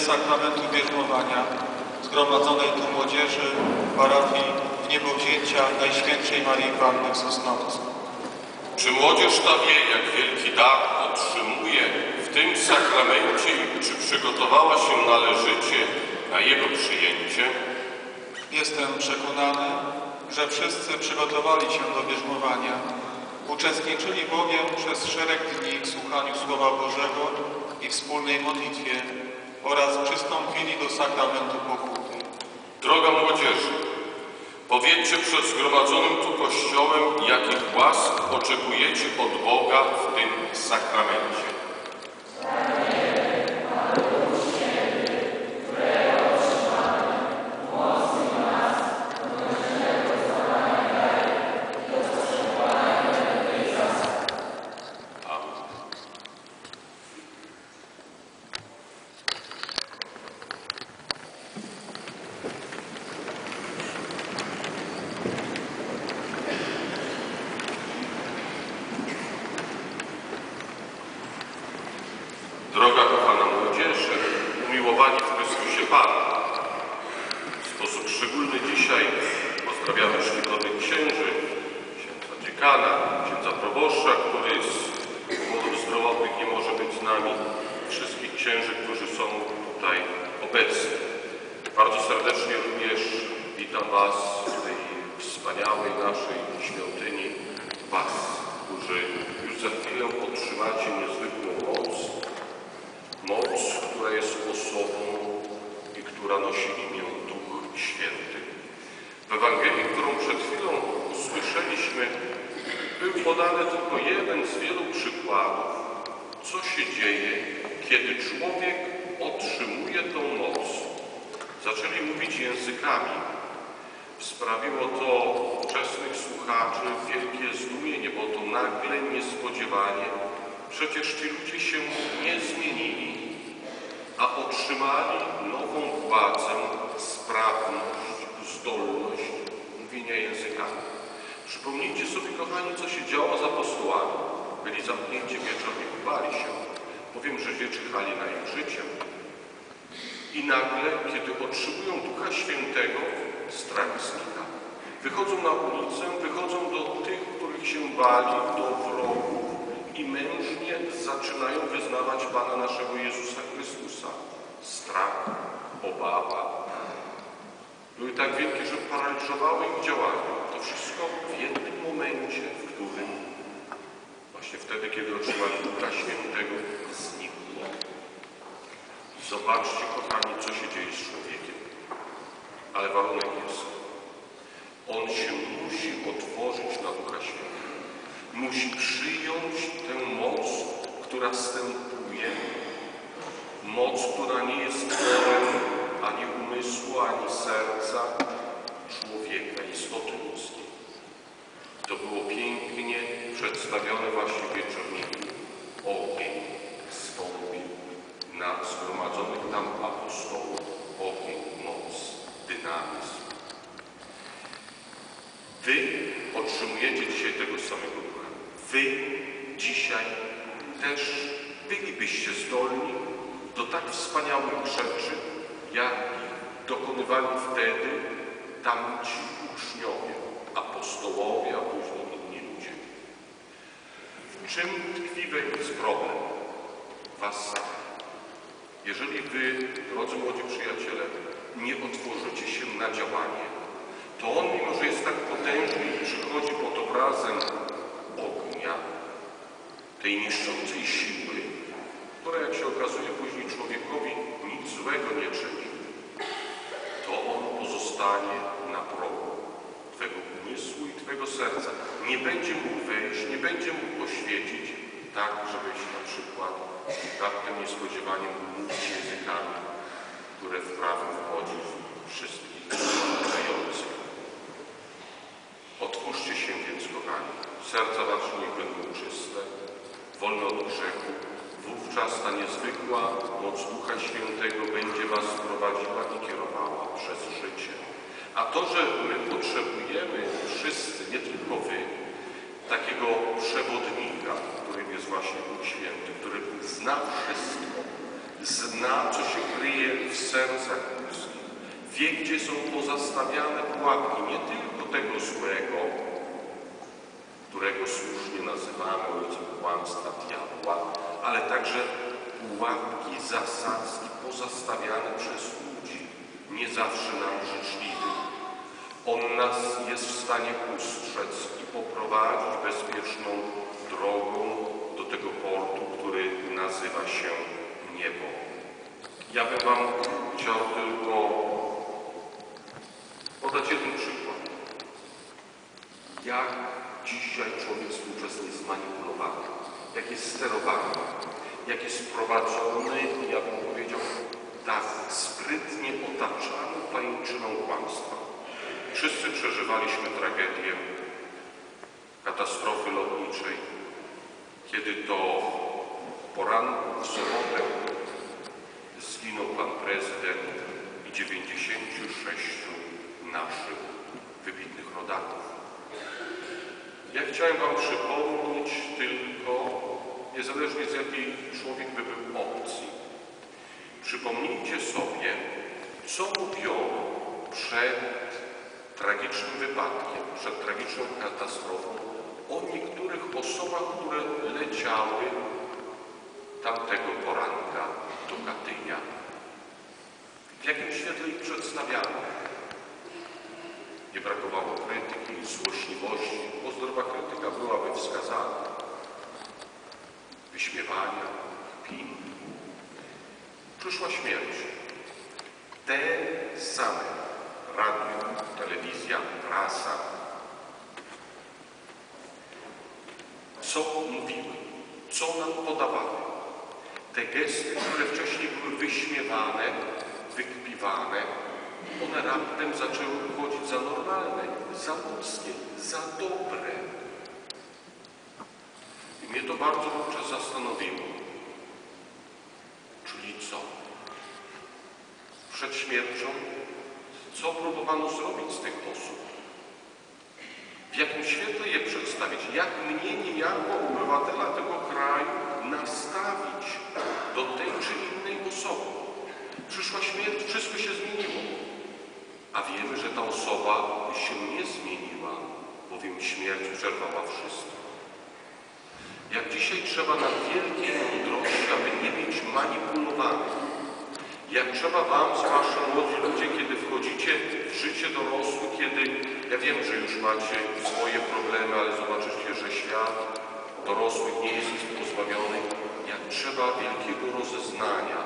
sakramentu bierzmowania zgromadzonej tu młodzieży parafii w niebowzięcia Najświętszej Marii Panny w Sosnowcu. Czy młodzież ta wie, jak wielki dar otrzymuje w tym sakramencie i czy przygotowała się należycie na jego przyjęcie? Jestem przekonany, że wszyscy przygotowali się do bierzmowania. Uczestniczyli bowiem przez szereg dni w słuchaniu Słowa Bożego i wspólnej modlitwie oraz przystąpili do sakramentu pokuty. Droga młodzieży, powiedzcie przed zgromadzonym tu Kościołem, jakich łask oczekujecie od Boga w tym sakramencie. Amen. Droga kochana młodzieży, umiłowani w Chrystusie Pan. W sposób szczególny dzisiaj pozdrawiamy czcigodnych księży, księdza dziekana, księdza proboszcza, który z powodów zdrowotnych nie może być z nami, wszystkich księży, którzy są tutaj obecni. Bardzo serdecznie również witam Was w tej wspaniałej naszej świątyni, Was, którzy już za chwilę otrzymacie niezwykłą moc, która jest osobą i która nosi imię Duch Święty. W Ewangelii, którą przed chwilą usłyszeliśmy, był podany tylko jeden z wielu przykładów, co się dzieje, kiedy człowiek otrzymuje tą moc. Zaczęli mówić językami. Sprawiło to wczesnych słuchaczy wielkie zdumienie, bo to nagle, niespodziewanie. Przecież ci ludzie się nie zmienili, a otrzymali nową władzę, sprawność, zdolność mówienia językami. Przypomnijcie sobie, kochani, co się działo z apostołami. Byli zamknięci wieczornie, bali się, bowiem Żydzie czyhali na ich życiem. I nagle, kiedy otrzymują Ducha Świętego, znika. Wychodzą na ulicę, wychodzą do tych, których się bali, do wrogów i mężnie zaczynają wyznawać Pana naszego Jezusa Chrystusa. Strach, obawa były tak wielkie, że paraliżowały ich działanie. To wszystko w jednym momencie, w którym właśnie wtedy, kiedy otrzymali Ducha Świętego, znikło. Zobaczcie, kochani, co się dzieje z człowiekiem. Ale warunek jest. On się musi otworzyć na Ducha Świętego. Musi przyjąć tę moc, która stępuje. Moc, która nie jest tworem ani umysłu, ani serca człowieka, istoty ludzkiej. To było pięknie przedstawione właśnie w wieczorniku. Ogień zstąpił na zgromadzonych tam apostołów. Ogień, moc, dynamizm. Wy otrzymujecie dzisiaj tego samego ducha. Wy dzisiaj też bylibyście zdolni do tak wspaniałych rzeczy, jakich dokonywali wtedy tamci uczniowie, apostołowie, a później inni ludzie. W czym tkwi więc problem? Was samych. Jeżeli wy, drodzy młodzi przyjaciele, nie otworzycie się na działanie, to on, mimo że jest tak potężny i przychodzi pod obrazem ognia, tej niszczącej siły, która, jak się okazuje, później człowiekowi nic złego nie czyni, to on pozostanie na progu Twego umysłu i Twego serca. Nie będzie mógł wejść, nie będzie mógł poświecić, tak, żebyś na przykład raptem niespodziewanie mógł językami, które wchodzi w wszystkich słuchających. Otwórzcie się więc, kochani. Serca wasze niech będą czyste, wolne od grzechu. Wówczas ta niezwykła moc Ducha Świętego będzie was prowadziła i kierowała przez życie. A to, że my potrzebujemy wszyscy, nie tylko wy, takiego przewodnika, którym jest właśnie Duch Święty, który zna wszystko, zna, co się kryje sercach ludzkich. Wie, gdzie są pozastawiane pułapki nie tylko tego złego, którego słusznie nazywamy ojcem kłamstwa diabła, ale także pułapki zasadzki pozastawiane przez ludzi, nie zawsze nam życzliwych. On nas jest w stanie ustrzec i poprowadzić bezpieczną drogą do tego portu, który nazywa się niebo. Ja bym Wam chciał tylko podać jeden przykład. Jak dzisiaj człowiek współczesny jest zmanipulowany, jak jest sterowany, jak jest prowadzony, ja bym powiedział, tak sprytnie otaczany pajęczyną kłamstwa. Wszyscy przeżywaliśmy tragedię katastrofy lotniczej, kiedy to poranku w sobotę zginął pan prezydent i 96 naszych wybitnych rodaków. Ja chciałem Wam przypomnieć tylko, niezależnie z jakiej człowiek by był opcji, przypomnijcie sobie, co mówiono przed tragicznym wypadkiem, przed tragiczną katastrofą o niektórych osobach, które leciały tamtego poranka do Katynia. W jakim świetle ich przedstawiano? Nie brakowało krytyki, złośliwości, bo zdrowa krytyka byłaby wskazana. Wyśmiewania, kpin. Przyszła śmierć. Te same radio, telewizja, prasa. Co mówiły? Co nam podawały? Te gesty, które wcześniej były wyśmiewane, wykpiwane, one raptem zaczęły uchodzić za normalne, za ludzkie, za dobre. I mnie to bardzo wówczas zastanowiło. Czyli co? Przed śmiercią, co próbowano zrobić z tych osób? W jakim świetle je przedstawić? Jak mnie niejako obywatela tego kraju nastawić do tej czy innej osoby? Przyszła śmierć, wszystko się zmieniło. A wiemy, że ta osoba się nie zmieniła, bowiem śmierć przerwała wszystko. Jak dzisiaj trzeba na wielkiej mądrości, aby nie być manipulowanym. Jak trzeba Wam, zwłaszcza młodzi ludzie, kiedy wchodzicie w życie dorosłe, kiedy, ja wiem, że już macie swoje problemy, ale zobaczycie, że świat dorosłych nie jest pozbawiony, jak trzeba wielkiego rozeznania,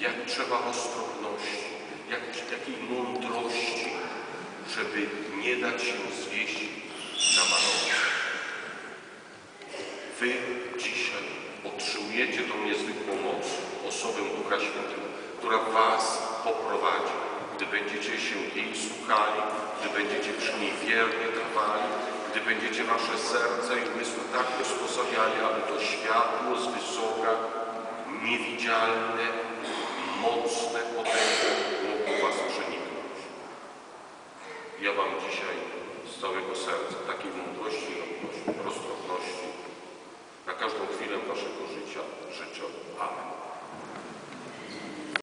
jak trzeba ostrożności, jak, jakiej mądrości, żeby nie dać się zwieść na manowce. Wy dzisiaj otrzymujecie tą niezwykłą moc, osobę Ducha Świętego, która Was poprowadzi, gdy będziecie się jej słuchali, gdy będziecie przy niej wiernie trwali, gdy będziecie Wasze serca i umysły tak usposabiali, aby to światło z wysoka, niewidzialne, mocne, potężne mogło Was przeniknąć. Ja Wam dzisiaj z całego serca takiej mądrości, roztropności na każdą chwilę Waszego życia życzę. Amen.